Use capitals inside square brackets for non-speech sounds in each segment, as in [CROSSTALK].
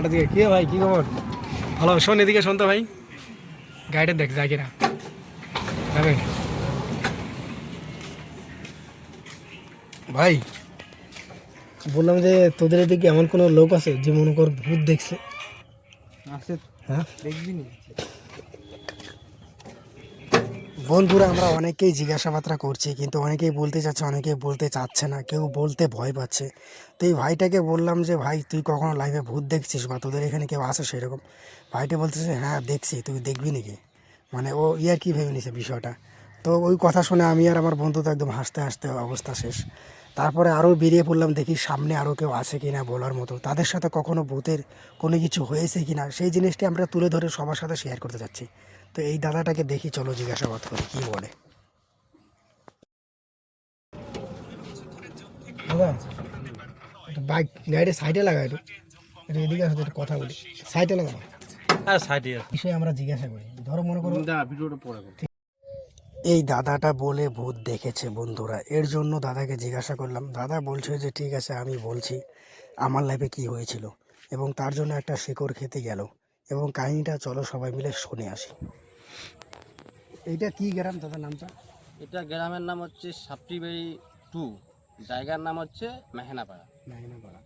গাড়িটা দিকে কে ভাই কি খবর? ভালো শোন এদিকে শোন তো ভাই। গাড়িটা দেখ যায় কিনা যাবে ভাই বললাম যে তোদের এদিকে এমন কোনো লোক আছে যে মনে কর ভূত দেখছে? আছে হ্যাঁ? দেখবি নি? বন্ধুরা, আমরা অনেকেই জিজ্ঞাসাবাদটা করছি, কিন্তু অনেকেই বলতে চাচ্ছে, অনেকেই বলতে চাচ্ছে না, কেউ বলতে ভয় পাচ্ছে। তো এই ভাইটাকে বললাম যে, ভাই, তুই কখনো লাইভে ভূত দেখছিস বা তোদের এখানে কেউ আসে সেরকম? ভাইটা বলতেছে হ্যাঁ দেখছি, তুই দেখবি নাকি? মানে ও ইয়ার কি ভেবে নিছে বিষয়টা। তো ওই কথা শুনে আমি আর আমার বন্ধু তো একদম হাসতে হাসতে অবস্থা শেষ। তারপরে আরও বেরিয়ে পড়লাম, দেখি সামনে আরও কেউ আছে কি না বলার মতো। তাদের সাথে কখনো ভূতের কোনো কিছু হয়েছে কি না সেই জিনিসটি আমরা তুলে ধরে সবার সাথে শেয়ার করতে চাচ্ছি তো এই দাদাটাকে দেখি চলো জিজ্ঞাসাবাদ করি কি বলে। দাদা বাইক গাড়ির সাইডে লাগা একটু একটু এদিকে আসো একটু কথা বলি। সাইডে লাগা হ্যাঁ সাইডে বিষয়ে আমরা জিজ্ঞাসা করি। ধরো মনে করো ভিডিওটা পরে এই দাদাটা বলে ভূত দেখেছে বন্ধুরা। এর জন্য দাদাকে জিজ্ঞাসা করলাম দাদা বলছে যে ঠিক আছে আমি বলছি আমার লাইফে কি হয়েছিল? এবং তার জন্য একটা শিকড় খেতে গেল। এবং কাহিনীটা চলো সবাই মিলে শুনে আসি। এইটা কি গ্রাম? দাদা নামটা? এটা গ্রামের নাম হচ্ছে সাপটিবাড়ি টু। জায়গার নাম হচ্ছে মেহনাপাড়া। মেহনাপাড়া।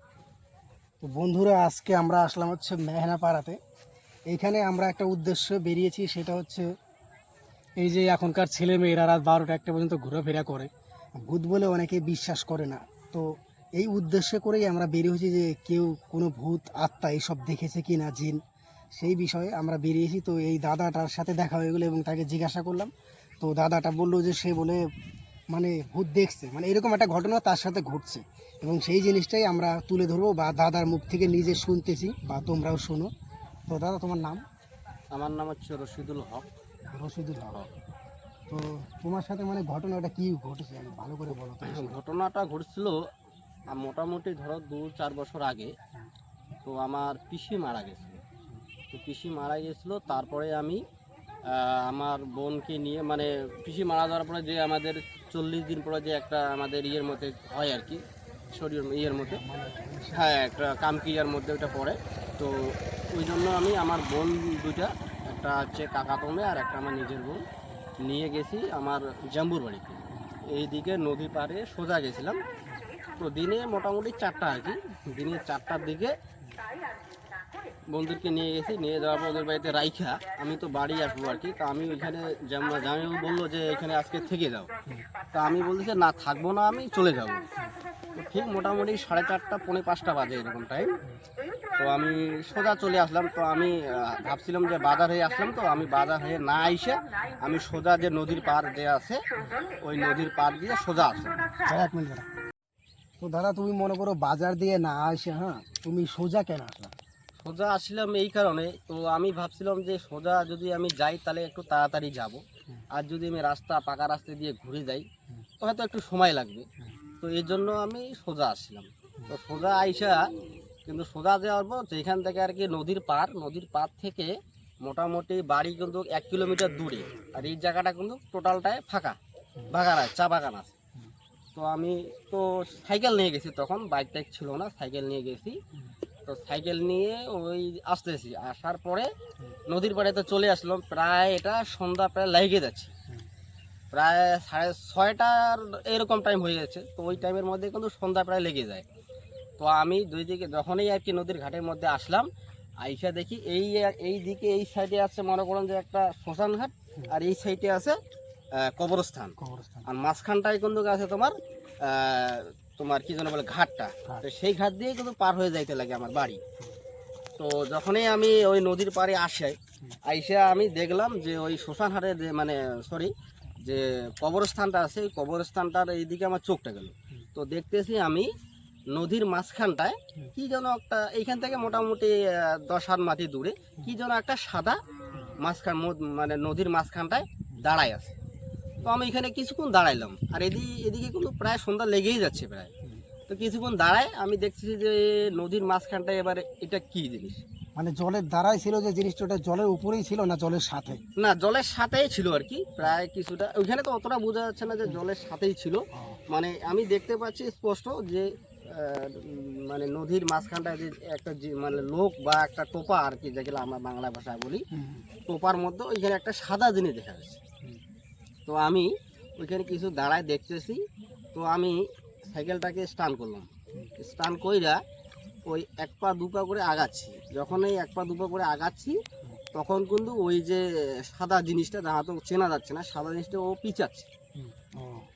তো বন্ধুরা আজকে আমরা আসলাম হচ্ছে মেহনাপাড়াতে। এইখানে আমরা একটা উদ্দেশ্য বেরিয়েছি সেটা হচ্ছে এই যে এখনকার ছেলে মেয়েরা রাত বারোটা একটা পর্যন্ত ঘোরাফেরা করে। ভূত বলে অনেকে বিশ্বাস করে না। তো এই উদ্দেশ্যে করেই আমরা বেরিয়েছি যে কেউ কোনো ভূত আত্মা এইসব দেখেছে কি না জিন? সেই বিষয়ে আমরা বেরিয়েছি। তো এই দাদাটার সাথে দেখা হয়ে গেলো এবং তাকে জিজ্ঞাসা করলাম। তো দাদাটা বলল যে সে বলে মানে ভূত দেখছে। মানে এরকম একটা ঘটনা তার সাথে ঘটছে। এবং সেই জিনিসটাই আমরা তুলে ধরবো বা দাদার মুখ থেকে নিজে শুনতেছি বা তোমরাও শোনো। তো দাদা তোমার নাম? আমার নাম হচ্ছে রশিদুল হক। রশিদুল হক। তো তোমার সাথে মানে ঘটনাটা কি ঘটেছে? আমি ভালো করে বলো তো। [CLEARS THROAT] ঘটনাটা ঘটছিল মোটামুটি ধরো দু চার বছর আগে। তো আমার পিসি মারা গেছিল তো পিসি মারা গেছিল তারপরে আমি আমার বোনকে নিয়ে মানে পিসি মারা যাওয়ার পরে যে আমাদের চল্লিশ দিন পরে যে একটা আমাদের ইয়ের মধ্যে হয় আর কি, শরীর ইয়ের মধ্যে হ্যাঁ একটা কামকিয়ার মধ্যে ওটা পড়ে। তো ওই জন্য আমি আমার বোন দুইটা, একটা হচ্ছে কাকা তোমে আর একটা আমার নিজের বোন নিয়ে গেছি আমার জাম্বুর বাড়িতে। এইদিকে নদী পাড়ে সোজা গেছিলাম। তো দিনে মোটামুটি চারটা আর কি, দিনে চারটার দিকে বন্ধুকে নিয়ে গেছি, নিয়ে যাওয়ার পর ওদের বাড়িতে রাইখা। আমি তো বাড়ি আসব আর কি, তা আমি ওইখানে জাম- জামাইবাবু বলল যে এখানে আজকে থেকে যাও। তা আমি বলছি না, থাকব না, আমি চলে যাব। তো ঠিক মোটামুটি সাড়ে চারটা, পৌনে পাঁচটা বাজে এরকম টাইম তো আমি সোজা চলে আসলাম, তো আমি ভাবছিলাম যে বাজার হয়ে আসলাম, তো আমি বাজার হয়ে না এসে আমি সোজা যে নদীর পার যে আছে, ওই নদীর পার দিয়ে সোজা আসলাম। তো দাদা তুমি মনে করো বাজার দিয়ে না আসে হ্যাঁ? তুমি সোজা কেন আসলা? সোজা আসলাম এই কারণে, তো আমি ভাবছিলাম যে সোজা যদি আমি যাই তাহলে একটু তাড়াতাড়ি যাব। আর যদি আমি রাস্তা, পাকা রাস্তা দিয়ে ঘুরে যাই, তো হয়তো একটু সময় লাগবে। তো এই জন্য আমি সোজা আসছিলাম। তো সোজা আইসা, কিন্তু সোজা যাওয়ার পর যেখান থেকে আর কি নদীর পার নদীর পার থেকে মোটামুটি বাড়ি কিন্তু এক কিলোমিটার দূরে। আর এই জায়গাটা কিন্তু টোটালটাই ফাঁকা, বাগান আছে, চা বাগান আছে। তো আমি তো সাইকেল নিয়ে গেছি তখন, বাইক টাইক ছিল না, সাইকেল নিয়ে গেছি। তো সাইকেল নিয়ে ওই আসতেছি। আসার পরে নদীর পাড়েতে চলে আসলাম। প্রায় এটা সন্ধ্যা প্রায় লেগে যাচ্ছে। প্রায় সাড়ে ছয়টার এরকম টাইম হয়ে যাচ্ছে তো ওই টাইমের মধ্যে কিন্তু সন্ধ্যা প্রায় লেগে যায়। তো আমি দুই দিকে যখনই আর কি নদীর ঘাটের মধ্যে আসলাম আইসা দেখি এই এই দিকে এই সাইডে আছে মনে করেন যে একটা শ্মশান ঘাট আর এই সাইডে আছে কবরস্থান। কবরস্থান। আর মাঝখানটায় কিন্তু আছে তোমার তোমার কি যেন বলে ঘাটটা। তো সেই ঘাট দিয়ে কিন্তু পার হয়ে যাইতে লাগে আমার বাড়ি। তো যখনই আমি ওই নদীর পাড়ে আসি আইসা আমি দেখলাম যে ওই শ্মশান হাটে যে মানে সরি যে কবরস্থানটা আছে ওই কবরস্থানটার এইদিকে আমার চোখটা গেল। তো দেখতেছি আমি নদীর মাঝখানটায় কি যেন একটা এইখান থেকে মোটামুটি দশ হাত মাটি দূরে কি যেন একটা সাদা মাঝখান মানে নদীর মাঝখানটায় দাঁড়ায় আছে। তো আমি এখানে কিছুক্ষণ দাঁড়াইলাম। আর এদিকে এদিকে কিন্তু প্রায় সন্ধ্যা লেগেই যাচ্ছে প্রায়। তো কিছুক্ষণ দাঁড়ায় আমি দেখছি যে নদীর মাঝখানটায় এবার এটা কি জিনিস? মানে জলের দ্বারাই ছিল যে জিনিসটা ওটা জলের উপরেই ছিল না জলের সাথে? না জলের সাথেই ছিল আর কি প্রায় কিছুটা। ওইখানে তো অতটা বোঝা যাচ্ছে না যে জলের সাথেই ছিল। মানে আমি দেখতে পাচ্ছি স্পষ্ট যে মানে নদীর মাঝখানটায় যে একটা মানে লোক বা একটা টোপা আর কি যেগুলো আমরা বাংলা ভাষায় বলি টোপার মধ্যে ওইখানে একটা সাদা জিনিস দেখা যাচ্ছে। তো আমি ওইখানে কিছু দাঁড়ায় দেখতেছি। তো আমি সাইকেলটাকে স্টান করলাম। স্টান কইরা ওই এক পা দু পা করে আগাচ্ছি। যখন এই এক পা দু পা করে আগাচ্ছি, তখন কিন্তু ওই যে সাদা জিনিসটা দেখা তো চেনা যাচ্ছে না, সাদা জিনিসটা ও পিচাচ্ছে।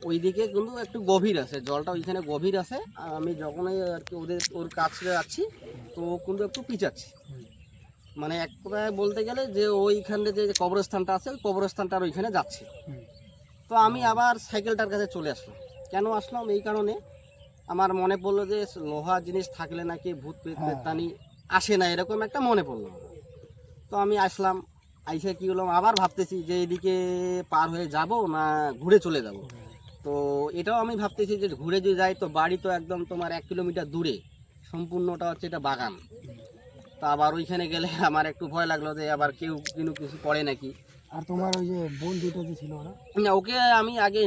ওইদিকে কিন্তু একটু গভীর আছে, জলটা ওইখানে গভীর আছে। আমি যখনই আর কি ওদের, ওর কাছে যাচ্ছি, তো ও কিন্তু একটু পিচাচ্ছে। মানে এক কথায় বলতে গেলে যে ওইখানে যে কবরস্থানটা আছে, ওই কবরস্থানটা আর ওইখানে যাচ্ছে। তো আমি আবার সাইকেলটার কাছে চলে আসলাম। কেন আসলাম? এই কারণে আমার মনে পড়ল যে লোহা জিনিস থাকলে নাকি ভূত প্রেত হ্যাঁ। প্রেতানি আসে না এরকম একটা মনে পড়ল। তো আমি আসলাম আইসা কি হলাম আবার ভাবতেছি যে এদিকে পার হয়ে যাব না ঘুরে চলে যাব। তো এটাও আমি ভাবতেছি যে ঘুরে যদি যাই তো বাড়ি তো একদম তোমার এক কিলোমিটার দূরে। সম্পূর্ণটা হচ্ছে এটা বাগান। তা আবার ওইখানে গেলে আমার একটু ভয় লাগল যে আবার কেউ কিন্তু কিছু পড়ে নাকি। আর তোমার ওই যে বন্ধুটা যে ছিল না না ওকে আমি আগে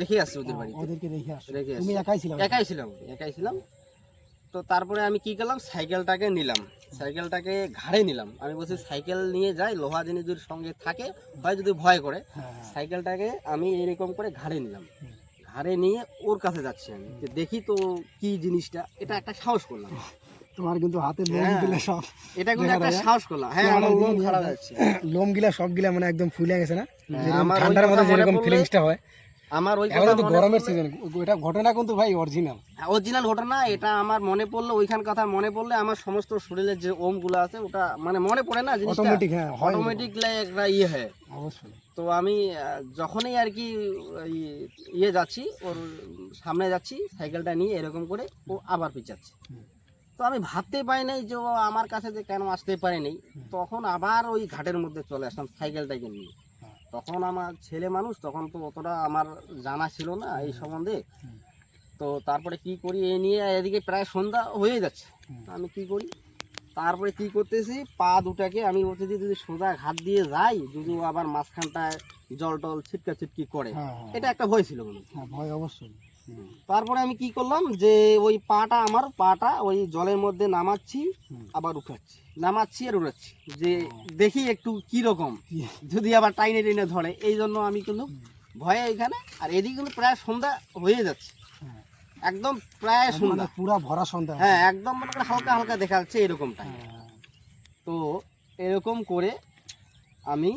রেখে আসছি ওদের ওদেরকে রেখে আসো। রেখে তুমি আসছি। একাই ছিল? একাই ছিলাম একাই ছিলাম। তো তারপরে আমি কি করলাম? সাইকেলটাকে নিলাম। সাইকেলটাকে ঘাড়ে নিলাম। আমি বলছি সাইকেল নিয়ে যাই লোহা জিনিস যদি সঙ্গে থাকে হয় যদি ভয় করে। হ্যাঁ হ্যাঁ। সাইকেলটাকে আমি এরকম করে ঘাড়ে নিলাম। ঘাড়ে নিয়ে ওর কাছে যাচ্ছি আমি। যে দেখি তো কি জিনিসটা এটা একটা সাহস করলাম। তোমার কিন্তু হাতে লোম হ্যাঁ। গিলা সব এটা কিন্তু একটা সাহস হ্যাঁ আমার লোম খারাপ লোম গিলা সব গিলা মানে একদম ফুলে গেছে না? হ্যাঁ, আমার ঠান্ডার মধ্যে যেরকম ফিলিংসটা হয়। আমার ওই এখন তো গরমের সিজন এটা ঘটনা কিন্তু ভাই অরিজিনাল অরিজিনাল ঘটনা এটা আমার মনে পড়ল ওইখান কথা মনে পড়লে আমার সমস্ত শরীরের যে ওমগুলো আছে ওটা মানে মনে পড়ে না জিনিসটা? অটোমেটিক হ্যাঁ হয়। অটোমেটিক একটা ইয়ে হয়। অবশ্যই। তো আমি যখনই আর কি ইয়ে যাচ্ছি ওর সামনে যাচ্ছি সাইকেলটা নিয়ে এরকম করে ও আবার পিছাচ্ছে। তো আমি ভাবতে পারি নাই যে ও আমার কাছে যে কেন আসতে পারেনি তখন আবার ওই ঘাটের মধ্যে চলে আসলাম সাইকেলটাকে নিয়ে। হ্যাঁ। তখন আমার ছেলে মানুষ তখন তো অতটা আমার জানা ছিল না এই সম্বন্ধে। তো তারপরে কি করি এই নিয়ে এদিকে প্রায় সন্ধ্যা হয়ে যাচ্ছে। আমি কি করি তারপরে কি করতেছি পা দুটাকে আমি বলতেছি যদি সোজা ঘাট দিয়ে যাই যদি আবার মাঝখানটায় জল টল ছিটকা ছিটকি করে। হ্যাঁ হ্যাঁ। এটা একটা ভয় ছিল মনে হ্যাঁ ভয় অবশ্যই। তারপরে আমি কি করলাম যে ওই পাটা আমার পাটা ওই জলের মধ্যে নামাচ্ছি আবার উঠাচ্ছি। নামাচ্ছি আর উঠাচ্ছি যে দেখি একটু কি রকম। যদি আবার টাইনে টেনে ধরে এই জন্য আমি কিন্তু ভয়ে এখানে আর এদিকে কিন্তু প্রায় সন্ধ্যা হয়ে যাচ্ছে। হ্যাঁ। একদম প্রায় মানে সন্ধ্যা। পুরা ভরা সন্ধ্যা হ্যাঁ একদম মনে করে হালকা হালকা দেখা যাচ্ছে এরকমটা হ্যাঁ, তো এরকম করে আমি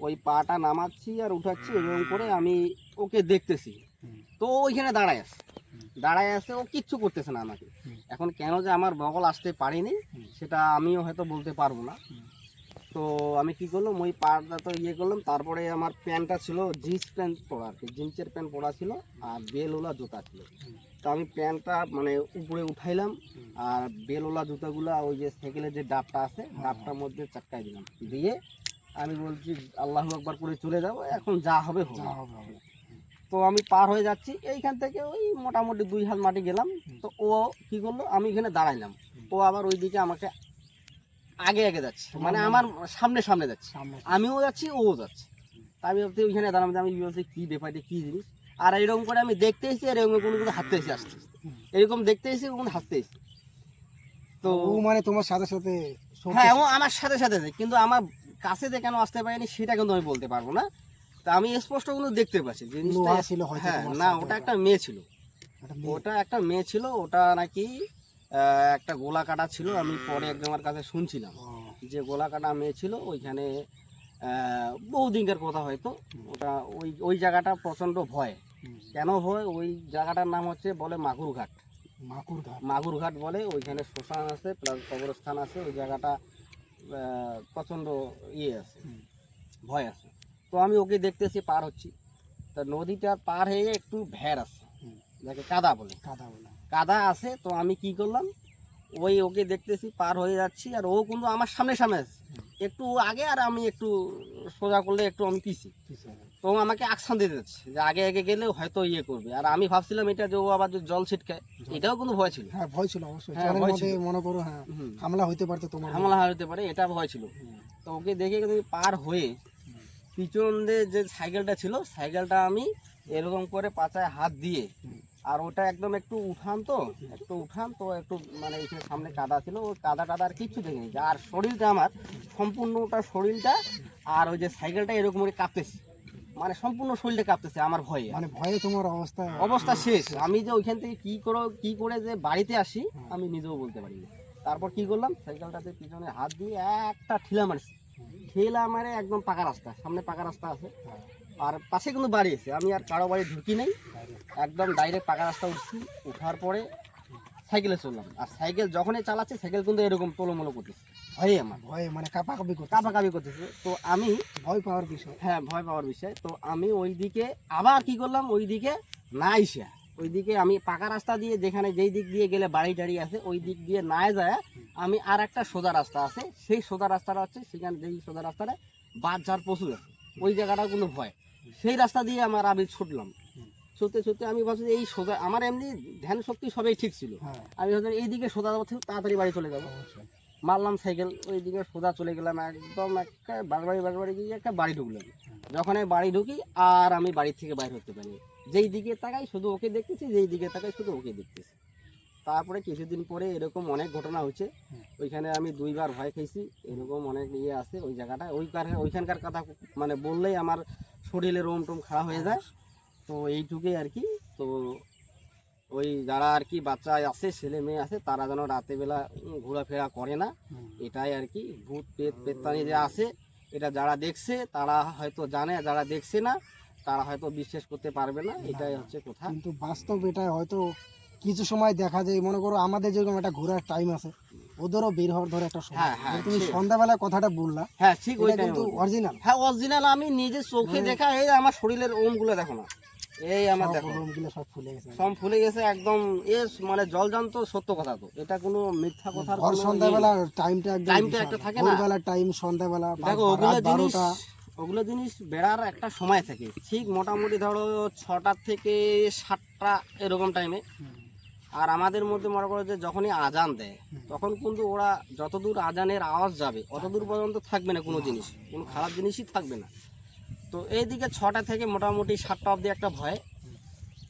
ওই পাটা নামাচ্ছি আর উঠাচ্ছি এরকম করে আমি ওকে দেখতেছি। তো ওইখানে দাঁড়ায় আছে দাঁড়ায় আছে, ও কিচ্ছু করতেছে না আমাকে এখন কেন যে আমার বগল আসতে পারেনি, সেটা আমিও হয়তো বলতে পারব না তো আমি কি করলাম, ওই পাটা তো ইয়ে করলাম, তারপরে আমার প্যান্টটা ছিল জিন্স প্যান্ট পরা আর কি, জিন্সের প্যান্ট পরা ছিল আর বেলওলা জুতা ছিল তো আমি প্যান্টটা মানে উপরে উঠাইলাম। আর বেলওলা জুতাগুলা ওই যে সাইকেলের যে ডাবটা আছে। ডাবটার মধ্যে চাটকাই দিলাম দিয়ে আমি বলছি, আল্লাহ একবার করে চলে যাব, এখন যা হবে হবে। তো আমি পার হয়ে যাচ্ছি। এইখান থেকে ওই মোটামুটি দুই হাত মাটি গেলাম। তো ও কি করল? আমি এখানে দাঁড়াইলাম। ও আবার ওইদিকে আমাকে আগে আগে যাচ্ছে। মানে আমার সামনে সামনে যাচ্ছে। আমিও যাচ্ছি ও যাচ্ছে। তা আমি ভাবছি ওইখানে দাঁড়াম আমি বলছি কী ব্যাপারটা কী জিনিস? আর এরকম করে আমি দেখতে এসেছি আর এরকম কোনো কোনো হাঁটতে এসে আসতে এরকম দেখতে এসে কোনো হাঁটতে এসেছি। তো ও মানে তোমার সাথে সাথে হ্যাঁ ও আমার সাথে সাথে কিন্তু আমার কাছে যে কেন আসতে পারেনি সেটা কিন্তু আমি বলতে পারব না। তা আমি স্পষ্ট কিন্তু দেখতে পাচ্ছি। জিনিসটা ছিল হ্যাঁ না ওটা। একটা মেয়ে ছিল। ওটা একটা মেয়ে ছিল ওটা নাকি একটা গোলা কাটা ছিল আমি পরে একজনের কাছে শুনছিলাম। যে গোলা কাটা মেয়ে ছিল ওইখানে বহুদিনকার কথা হয়তো ওটা ওই ওই জায়গাটা প্রচণ্ড ভয়। কেন ভয়? ওই জায়গাটার নাম হচ্ছে বলে মাগুর ঘাট মাকুর ঘাট মাগুর ঘাট বলে ওইখানে শ্মশান আছে প্লাস কবরস্থান আছে ওই জায়গাটা প্রচণ্ড ইয়ে আছে ভয় আছে। তো আমি ওকে দেখতেছি পার হচ্ছি। তা নদীটা পার হয়ে একটু ভ্যার আছে। যাকে কাদা বলে। কাদা বলে। কাদা আছে তো আমি কি করলাম ওই ওকে দেখতেছি পার হয়ে যাচ্ছি আর ও কিন্তু আমার সামনে সামনে আছে। একটু আগে আর আমি একটু সোজা করলে একটু আমি পিছি। তো আমাকে আকসান দিতে যাচ্ছে যে আগে আগে গেলে হয়তো ইয়ে করবে। আর আমি ভাবছিলাম এটা যে ও আবার যে জল ছিটকায় এটাও কিন্তু ভয় ছিল। হ্যাঁ ভয় ছিল অবশ্যই। হ্যাঁ, মনে করো হ্যাঁ হামলা হইতে পারতো তোমার হামলা হতে পারে এটা ভয় ছিল। তো ওকে দেখে পার হয়ে পিছন দিয়ে যে সাইকেলটা ছিল সাইকেলটা আমি এরকম করে পাচায় হাত দিয়ে আর ওটা একদম একটু উঠান তো একটু উঠান তো একটু মানে এখানে সামনে কাদা ছিল ওই কাদা টাদা আর কিচ্ছু দেখিনি। আর শরীরটা আমার সম্পূর্ণটা শরীরটা আর ওই যে সাইকেলটা এরকম করে কাঁপতেছে। মানে সম্পূর্ণ শরীরটা কাঁপতেছে আমার ভয়ে। মানে ভয়ে তোমার অবস্থা? অবস্থা শেষ। আমি যে ওইখান থেকে কি করে কি করে যে বাড়িতে আসি আমি নিজেও বলতে পারি তারপর কি করলাম? সাইকেলটাতে পিছনে হাত দিয়ে একটা ঠিলা মারছি। ঠেলা মারে একদম পাকা রাস্তা সামনে পাকা রাস্তা আছে। আর পাশে কিন্তু বাড়ি আছে আমি আর কারও বাড়ি ঢুকি নেই। একদম ডাইরেক্ট পাকা রাস্তা উঠছি উঠার পরে সাইকেলে চললাম। আর সাইকেল যখনই চালাচ্ছে সাইকেল কিন্তু এরকম তোলোমোলো করতেছে। ভয়ে আমার। ভয়ে মানে কাপাকাপি করতে কাপাকাপি করতেছে। তো আমি ভয় পাওয়ার বিষয়। হ্যাঁ ভয় পাওয়ার বিষয়। তো আমি ওই দিকে আবার কি করলাম? ওই দিকে না এসে ওই দিকে আমি পাকা রাস্তা দিয়ে যেখানে যেই দিক দিয়ে গেলে বাড়ি টাড়ি আছে ওই দিক দিয়ে না যায় আমি আর একটা সোজা রাস্তা আছে। সেই সোজা রাস্তাটা হচ্ছে সেখানে যেই সোজা রাস্তাটা বাদ যার প্রচুর আছে। ওই জায়গাটা কোনো ভয়। সেই রাস্তা দিয়ে আমার আমি ছুটলাম। ছুটতে ছুটতে আমি ভাবছি যে এই সোজা আমার এমনি ধ্যান শক্তি সবই ঠিক ছিল। হ্যাঁ। আমি ভাবছিলাম এই দিকে সোজা যাব তাড়াতাড়ি বাড়ি চলে যাব। মারলাম সাইকেল ওই দিকে সোজা চলে গেলাম একদম একটা বারবারি বারবারি গিয়ে একটা বাড়ি ঢুকলাম। যখন আমি বাড়ি ঢুকি আর আমি বাড়ি থেকে বাইরে হতে পারি যেই দিকে তাকাই শুধু ওকে দেখতেছি যেই দিকে তাকাই শুধু ওকে দেখতেছি। তারপরে কিছুদিন পরে এরকম অনেক ঘটনা হচ্ছে ওইখানে আমি দুইবার ভয় খেয়েছি এরকম অনেক ইয়ে আছে ওই জায়গাটা। ওইকার ওইখানকার কথা মানে বললেই আমার শরীরে রোম টোম খারাপ হয়ে যায়। তো এইটুকুই আর কি। তো ওই যারা আর কি বাচ্চা আছে ছেলে মেয়ে আছে তারা যেন রাতে বেলা ঘোরাফেরা করে না। এটাই আর কি। ভূত পেত পেত্তানি যে আছে এটা যারা দেখছে তারা হয়তো জানে যারা দেখছে না তারা হয়তো বিশ্বাস করতে পারবে না এটাই হচ্ছে কথা। কিন্তু বাস্তব এটা হয়তো কিছু সময় দেখা যায় মনে করো আমাদের যেরকম একটা ঘোরার টাইম আছে ওদেরও বের হওয়ার ধরে একটা সময়। হ্যাঁ, হ্যাঁ, তুমি। সন্ধ্যাবেলা কথাটা বললা হ্যাঁ ঠিক ওইটাই কিন্তু অরিজিনাল হ্যাঁ অরিজিনাল আমি নিজে চোখে দেখা এই আমার শরীরের ওমগুলো দেখো না এই আমার দেখো। গুলো সব ফুলে গেছে। সব ফুলে গেছে একদম এ মানে জলজান্ত সত্য কথা তো এটা কোনো মিথ্যা কথা ইয়ে সন্ধ্যাবেলা টাইমটা একদম টাইমটা একটা থাকে না? ভোরবেলার টাইম সন্ধ্যাবেলা দেখো ওগুলো জিনিস ওগুলো জিনিস বেড়ার একটা সময় থাকে। ঠিক মোটামুটি ধরো ছটা থেকে সাতটা এরকম টাইমে আর আমাদের মধ্যে মনে করো যে যখনই আজান দেয় তখন কিন্তু ওরা যতদূর আজানের আওয়াজ যাবে অতদূর পর্যন্ত থাকবে না কোনো জিনিস। কোনো খারাপ জিনিসই থাকবে না। তো এইদিকে ছটা থেকে মোটামুটি সাতটা অবধি একটা ভয়।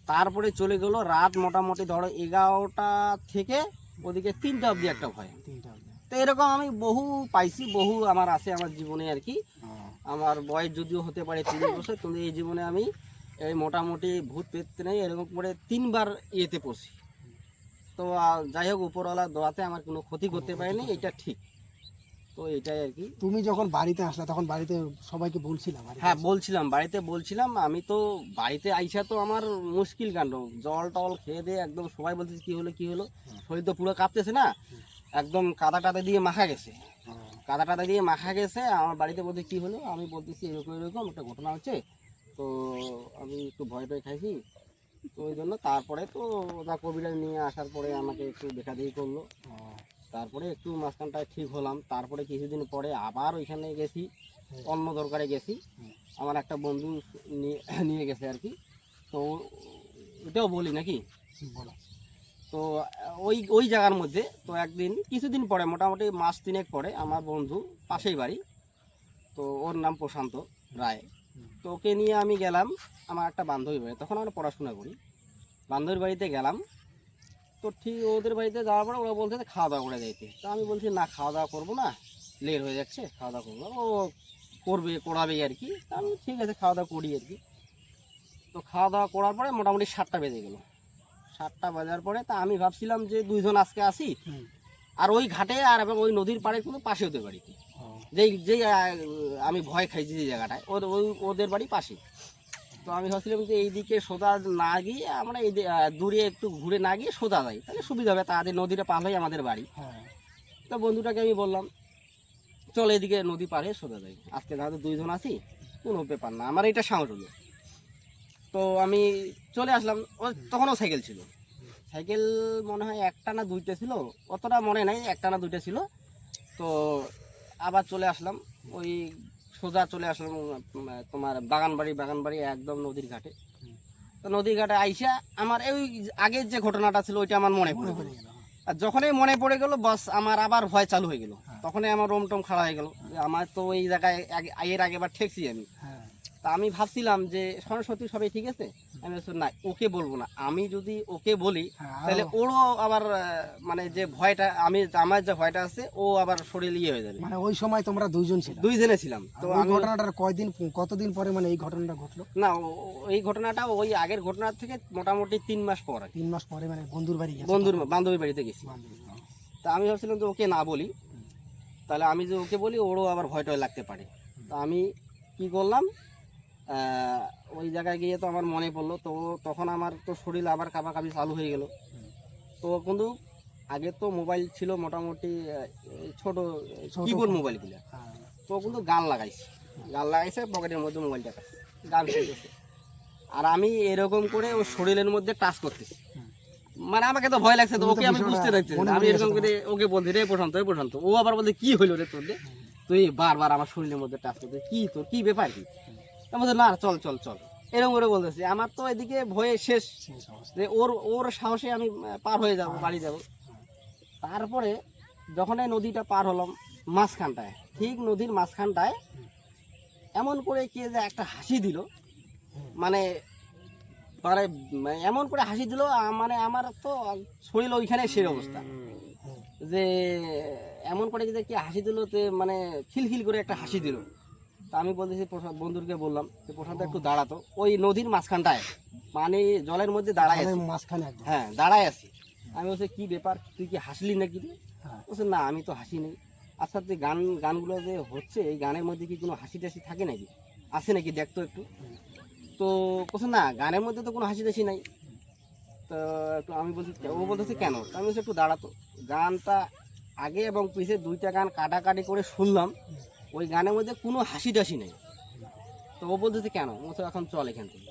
তারপরে চলে গেল রাত মোটামুটি ধরো এগারোটা থেকে ওদিকে তিনটা অবধি একটা ভয়। তিনটা অবধি। তো এরকম আমি বহু পাইছি বহু আমার আছে আমার জীবনে আর কি। আমার বয়স যদিও হতে পারে তিরিশ বছর কিন্তু এই জীবনে আমি এই মোটামুটি ভূত পেতে নেই এরকম করে তিনবার ইয়েতে পড়ছি। তো যাই হোক উপরওয়ালা দোয়াতে আমার কোনো ক্ষতি করতে পারেনি এটা ঠিক। তো এটাই আর কি। তুমি যখন বাড়িতে আসলে তখন বাড়িতে সবাইকে বলছিলাম হ্যাঁ বলছিলাম বাড়িতে বলছিলাম। আমি তো বাড়িতে আইসা তো আমার মুশকিল কাণ্ড। জল টল খেয়ে দিয়ে একদম সবাই বলতেছে কি হলো কি হলো? শরীর তো পুরো কাঁপতেছে না। একদম কাদা টাদা দিয়ে মাখা গেছে। কাদা টাদা দিয়ে মাখা গেছে আমার বাড়িতে বলতে কি হলো? আমি বলতেছি এরকম এরকম একটা ঘটনা হচ্ছে। তো আমি একটু ভয় টয় খাইছি। তো ওই জন্য তারপরে তো ওরা কবিরাজ নিয়ে আসার পরে আমাকে একটু দেখা দেখি করল। তারপরে একটু মাঝখানটায় ঠিক হলাম। তারপরে কিছুদিন পরে আবার ওইখানে গেছি অন্য দরকারে গেছি। আমার একটা বন্ধু নিয়ে নিয়ে গেছে আর কি। তো এটাও বলি নাকি? বলো। তো, ওই ওই জায়গার মধ্যে তো একদিন, কিছুদিন পরে, মোটামুটি মাস তিনেক পরে আমার বন্ধু পাশেই বাড়ি, তো ওর নাম প্রশান্ত রায়। তো ওকে নিয়ে আমি গেলাম, আমার একটা বান্ধবী বাড়ি, তখন আমরা পড়াশোনা করি। বান্ধবীর বাড়িতে গেলাম, তো ঠিক ওদের বাড়িতে যাওয়ার পরে ওরা বলছে খাওয়া দাওয়া করে যাইতে। তো আমি বলছি, না, খাওয়া দাওয়া করব না, লেট হয়ে যাচ্ছে, খাওয়া দাওয়া করব ও করবে, করাবে আর কি। আমি ঠিক আছে, খাওয়া দাওয়া করি আর কি। তো খাওয়া দাওয়া করার পরে মোটামুটি সাতটা বেজে গেলো। সাতটা বাজার পরে তা আমি ভাবছিলাম যে দুইজন আজকে আসি। আর ওই ঘাটে আর এবং ওই নদীর পাড়ে কিন্তু পাশে ওদের বাড়ি। যেই যেই আমি ভয় খাইছি যে জায়গাটায় ওই ওদের বাড়ি পাশে। তো আমি ভাবছিলাম যে এইদিকে সোজা না গিয়ে আমরা এই দূরে একটু ঘুরে না গিয়ে সোজা যাই তাহলে সুবিধা হবে তাদের নদীটা পার হয়ে আমাদের বাড়ি। হ্যাঁ। তো বন্ধুটাকে আমি বললাম চল এদিকে নদী পাড়ে সোজা যাই। আজকে যেহেতু দুইজন আছি কোনো ব্যাপার না আমার এটা সাহস হলো। তো আমি চলে আসলাম। তখনও সাইকেল ছিল। সাইকেল মনে হয় একটা না দুইটা ছিল। অতটা মনে নাই একটা না দুইটা ছিল। তো আবার চলে আসলাম। ওই সোজা চলে আসলাম তোমার বাগানবাড়ি বাগানবাড়ি একদম নদীর ঘাটে। তো নদীর ঘাটে আইসা আমার এই আগের যে ঘটনাটা ছিল ওইটা আমার মনে পড়ে আর যখনই মনে পড়ে গেল বাস আমার আবার ভয় চালু হয়ে গেল। হ্যাঁ। তখনই আমার রোম টোম খাড়া হয়ে গেল। আমার তো ওই জায়গায় আগে- এর আগেবার ঠেকছি আমি। হ্যাঁ। তা আমি ভাবছিলাম যে সরস্বতী সবাই ঠিক আছে? আমি না ওকে বলব না। আমি যদি ওকে বলি হ্যাঁ, তাহলে ওরও আবার মানে যে ভয়টা আমি আমার যে ভয়টা আছে ও আবার শরীর ইয়ে হয়ে যাবে। মানে ওই সময় তোমরা দুইজন ছিল? দুইজনে ছিলাম। তো ঘটনাটার কয়দিন কতদিন পরে মানে এই ঘটনাটা ঘটলো? না এই ঘটনাটা ওই আগের ঘটনার থেকে মোটামুটি তিন মাস পর তিন মাস পরে মানে বন্ধুর বাড়ি গেছে বন্ধুর বান্ধবীর বাড়িতে গেছি। তা আমি ভাবছিলাম যে ওকে না বলি তাহলে আমি যে ওকে বলি ওরও আবার ভয় টয় লাগতে পারে। তা আমি কি করলাম ওই জায়গায় গিয়ে তো আমার মনে পড়ল। তো তখন আমার তো শরীর আবার কাবাকাবি চালু হয়ে গেল। তো কিন্তু আগে তো মোবাইল ছিল মোটামুটি ছোট ছোট কিবোর্ড ফোন। মোবাইলগুলো হ্যাঁ, তো কিন্তু গান লাগাইছে। গান লাগাইছে পকেটের মধ্যে মোবাইলটা গান শুনতেছে। আর আমি এরকম করে ওর শরীরের মধ্যে টাচ করতেছি। মানে আমাকে তো ভয় লাগছে তো ওকে আমি বুঝতে দেখছি মনে আমি এরকম করে ওকে বলছি রে প্রশান্ত রে প্রশান্ত। ও আবার বলছে কি হইল রে তোর তুই বারবার আমার শরীরের মধ্যে টাচ করতে কি তোর কি ব্যাপার কি? আমি বলছি না চল চল চল। এরকম করে বলতেছি। আমার তো এদিকে ভয়ে শেষ। যে ওর ওর সাহসে আমি পার হয়ে যাব, বাড়ি যাব। তারপরে যখন এই নদীটা পার হলাম মাঝখানটায়, ঠিক নদীর মাঝখানটায়, এমন করে কে যে একটা হাসি দিল। মানে মানে মানে এমন করে হাসি দিল মানে আমার তো শরীর ওইখানে সেই অবস্থা। যে, এমন করে যে কি হাসি দিল, যে মানে খিলখিল করে একটা হাসি দিল। তা আমি বলতেছি প্রসাদ বন্ধুকে বললাম যে প্রসাদ একটু দাঁড়াতো। ওই নদীর মাঝখানটায় মানে জলের মধ্যে দাঁড়ায় আছি। মাঝখানে হ্যাঁ দাঁড়ায় আছি। আমি বলছি কি ব্যাপার? তুই কি হাসলি নাকি হ্যাঁ। বলছে না আমি তো হাসি নেই। আচ্ছা তুই গান গানগুলো যে হচ্ছে এই গানের মধ্যে কি কোনো হাসি টাসি থাকে নাকি? আছে নাকি? দেখতো একটু। তো বলছে না গানের মধ্যে তো কোনো হাসি টাসি নাই। তো একটু আমি বলছি ও বলতেছে কেন? আমি বলছি একটু দাঁড়াতো। গানটা আগে এবং পিছে দুইটা গান কাটাকাটি করে শুনলাম। ওই গানের মধ্যে কোনো হাসি টাসি নেই। তো ও বলতেছে কেন? বলছে এখন চল এখান থেকে।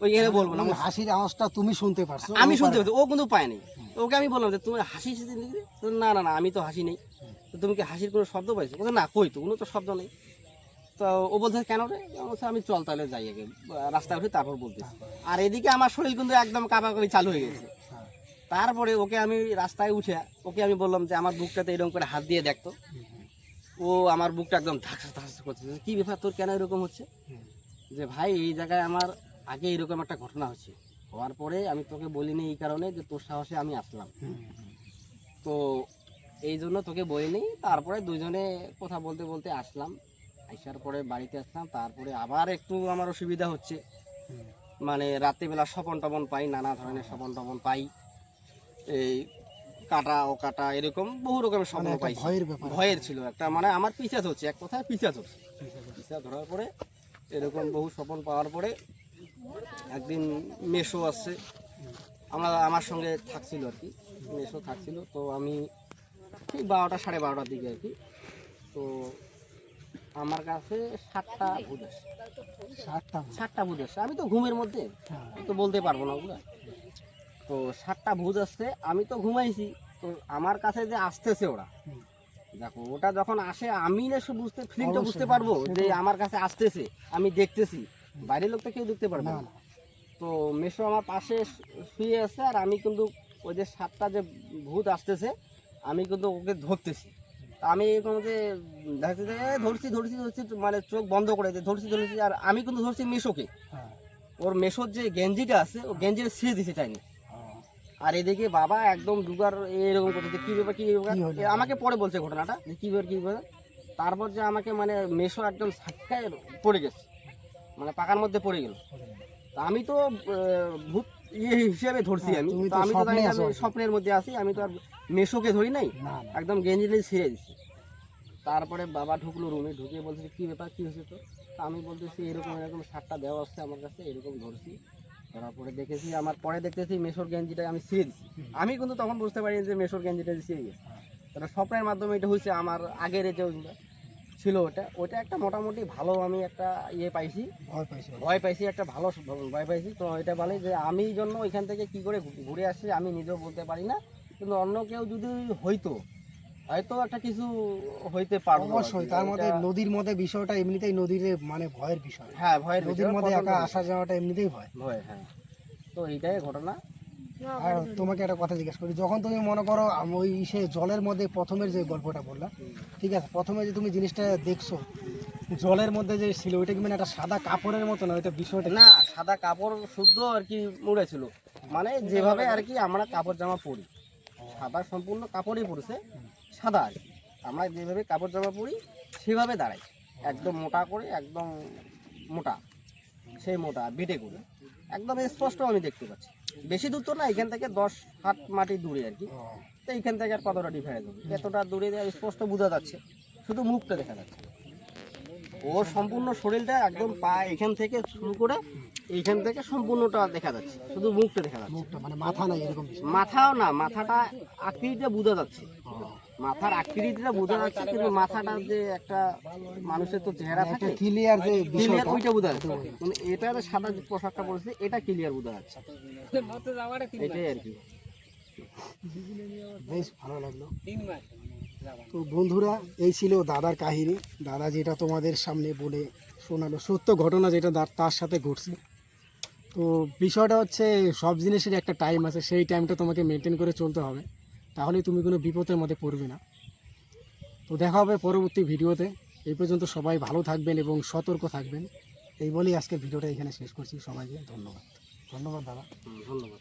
ওইখানে বলব না হাসির আওয়াজটা তুমি শুনতে পারছ আমি শুনতে পারে- পাচ্ছি ও কিন্তু পায়নি ওকে আমি বললাম যে তুমি হাসি তো না না না আমি তো হাসি নেই। তো তুমি কি হাসির কোনো শব্দ পাইছো? বলছে না কই তো কোনো তো শব্দ নেই। তো ও বলছে কেন রে? আমি আমি চল তাহলে যাই আগে রাস্তায় উঠে তারপর বলতেছি। আর এদিকে আমার শরীর কিন্তু একদম কাঁপাকাঁপি চালু হয়ে গেছে। তারপরে ওকে আমি রাস্তায় উঠে ওকে আমি বললাম যে আমার বুকটাতে এরকম করে হাত দিয়ে দেখতো। ও আমার বুকটা একদম ধাক্স ধাক্স করছে। কি ব্যাপার, তোর কেন এরকম হচ্ছে? যে ভাই, এই জায়গায় আমার আগে এরকম একটা ঘটনা হচ্ছে হওয়ার পরে আমি তোকে বলিনি এই কারণে যে তোর সাহসে আমি আসলাম। তো এই জন্য তোকে বলিনি। তারপরে দুজনে কথা বলতে বলতে আসলাম। আসার পরে বাড়িতে আসলাম। তারপরে আবার একটু আমার অসুবিধা হচ্ছে। মানে রাত্রিবেলা স্বপন টপন পাই, নানা ধরনের স্বপন টপন পাই। এই কাটা ও কাটা এরকম বহু রকমের স্বপ্ন মানে পাইছি। ভয়ের ব্যাপার। ভয়ের ছিল একটা মানে আমার পিছাচ হচ্ছে এক কথায় পিছাচ হচ্ছে পিছা ধরার পরে এরকম বহু স্বপন পাওয়ার পরে একদিন মেশো আসছে। আমরা আমার সঙ্গে থাকছিল আর কি মেশো থাকছিল। তো আমি ঠিক বারোটা সাড়ে বারোটার দিকে আর কি। তো আমার কাছে সাতটা ভূত আসে। সাতটা সাতটা ভূত আসছে আমি তো ঘুমের মধ্যে হ্যাঁ, তো বলতে পারব না ওগুলো। তো সাতটা ভূত আসছে আমি তো ঘুমাইছি তো আমার কাছে যে আসতেছে ওরা দেখো ওটা যখন আসে আমি না শুধু বুঝতে ফিলিংটা বুঝতে পারব যে আমার কাছে আসতেছে আমি দেখতেছি। বাইরের লোক তো কেউ দেখতে পারবে না তো মেশো আমার পাশে শুয়ে আছে আর আমি কিন্তু ওই যে সাতটা যে ভূত আসতেছে আমি কিন্তু ওকে ধরতেছি। আমি এরকম যে দেখতে ধরছি ধরছি ধরছি মানে চোখ বন্ধ করে দিয়ে ধরছি ধরছি আর আমি কিন্তু ধরছি মেশোকে। হ্যাঁ, ওর মেশোর যে গেঞ্জিটা আছে ও গেঞ্জিটা ছিঁড়ে দিছে টাইমে আর এদিকে বাবা একদম দুগার এরকম করতেছে কি ব্যাপার কি ব্যাপার? আমাকে পরে বলছে ঘটনাটা যে কি ব্যাপার কি ব্যাপার? তারপর যে আমাকে মানে মেশো একদম সাক্ষায় পড়ে গেছে। মানে পাকার মধ্যে পড়ে গেল। তা আমি তো ভূত ইয়ে হিসেবে ধরছি হ্যাঁ, আমি। তো আমি তো স্বপ্নের মধ্যে আছি আমি তো আর মেশোকে ধরি নাই। একদম গেঞ্জি টেঞ্জি ছিঁড়ে দিছি তারপরে বাবা ঢুকলো রুমে ঢুকে বলছে কি ব্যাপার কি হয়েছে তো আমি বলতেছি এরকম এরকম সাতটা দেওয়া আসছে আমার কাছে এরকম ধরছি। ধরার পরে দেখেছি আমার পরে দেখতেছি মেশোর গেঞ্জিটা আমি ছিঁড়ে দিছি। আমি কিন্তু তখন বুঝতে পারি যে মেশোর গেঞ্জিটা ছিঁড়ে গেছে। তাহলে স্বপ্নের মাধ্যমে এটা হয়েছে আমার আগের যে ছিল ওটা। ওটা একটা মোটামুটি ভালো আমি একটা ইয়ে পাইছি। ভয় পাইছি? ভয় পাইছি একটা ভালো ভয় পাইছি। তো এটা বলে যে আমি জন্য ওইখান থেকে কি করে ঘুরে আসি আমি নিজেও বলতে পারি না। কিন্তু অন্য কেউ যদি হইতো হয়তো একটা কিছু হইতে পারতো অবশ্যই তার মধ্যে নদীর মধ্যে বিষয়টা এমনিতেই নদীর মানে ভয়ের বিষয়। হ্যাঁ ভয়ের নদীর মধ্যে একা আসা যাওয়াটা এমনিতেই ভয়। ভয় হ্যাঁ। তো এইটাই ঘটনা। আর তোমাকে একটা কথা জিজ্ঞেস করি যখন তুমি মনে করো ওই সে জলের মধ্যে প্রথমের যে গল্পটা বললা ঠিক আছে প্রথমে যে তুমি জিনিসটা দেখছ জলের মধ্যে যে ছিল ওইটা কি মানে একটা সাদা কাপড়ের মতো না? ওইটা বিষয়টা না সাদা কাপড় শুদ্ধ আর কি মুড়েছিল। মানে যেভাবে আর কি আমরা কাপড় জামা পরি। সাদা সম্পূর্ণ কাপড়ই পরেছে। সাদা আর কি। আমরা যেভাবে কাপড় জামা পরি সেভাবে দাঁড়াই। একদম মোটা করে একদম মোটা। সেই মোটা বেটে করে। একদম স্পষ্ট আমি দেখতে পাচ্ছি। বেশি দূর তো না এখান থেকে দশ হাত মাটি দূরে আর কি। তো এইখান থেকে আর কতটা ডিফারেন্স হবে? এতটা দূরে স্পষ্ট বোঝা যাচ্ছে। শুধু মুখটা দেখা যাচ্ছে। ওর সম্পূর্ণ শরীরটা একদম পা এখান থেকে শুরু করে এইখান থেকে সম্পূর্ণটা দেখা যাচ্ছে। শুধু মুখটা দেখা যাচ্ছে। মুখটা মানে মাথা নাই এরকম মাথাও না মাথাটা আকৃতিটা বোঝা যাচ্ছে। মাথার আকৃতিটা বোঝা যাচ্ছে কিন্তু মাথাটা যে একটা মানুষের তো চেহারা থাকে ক্লিয়ার যে ক্লিয়ার বিষয়টা। ওইটা বোঝা যাচ্ছে। মানে এটা যে সাদা যে পোশাকটা পরেছে এটা ক্লিয়ার বোঝা যাচ্ছে। এটাই আর কি। বেশ ভালো লাগল। তো বন্ধুরা এই ছিল দাদার কাহিনী। দাদা যেটা তোমাদের সামনে বলে শোনালো সত্য ঘটনা যেটা দা- তার সাথে ঘটছে। তো বিষয়টা হচ্ছে সব জিনিসের একটা টাইম আছে সেই টাইমটা তোমাকে মেনটেন করে চলতে হবে। তাহলে তুমি কোনো বিপদের মধ্যে পড়বে না। তো দেখা হবে পরবর্তী ভিডিওতে। এই পর্যন্ত সবাই ভালো থাকবেন এবং সতর্ক থাকবেন। এই বলেই আজকে ভিডিওটা এখানে শেষ করছি। সবাইকে ধন্যবাদ। ধন্যবাদ, দাদা। ধন্যবাদ।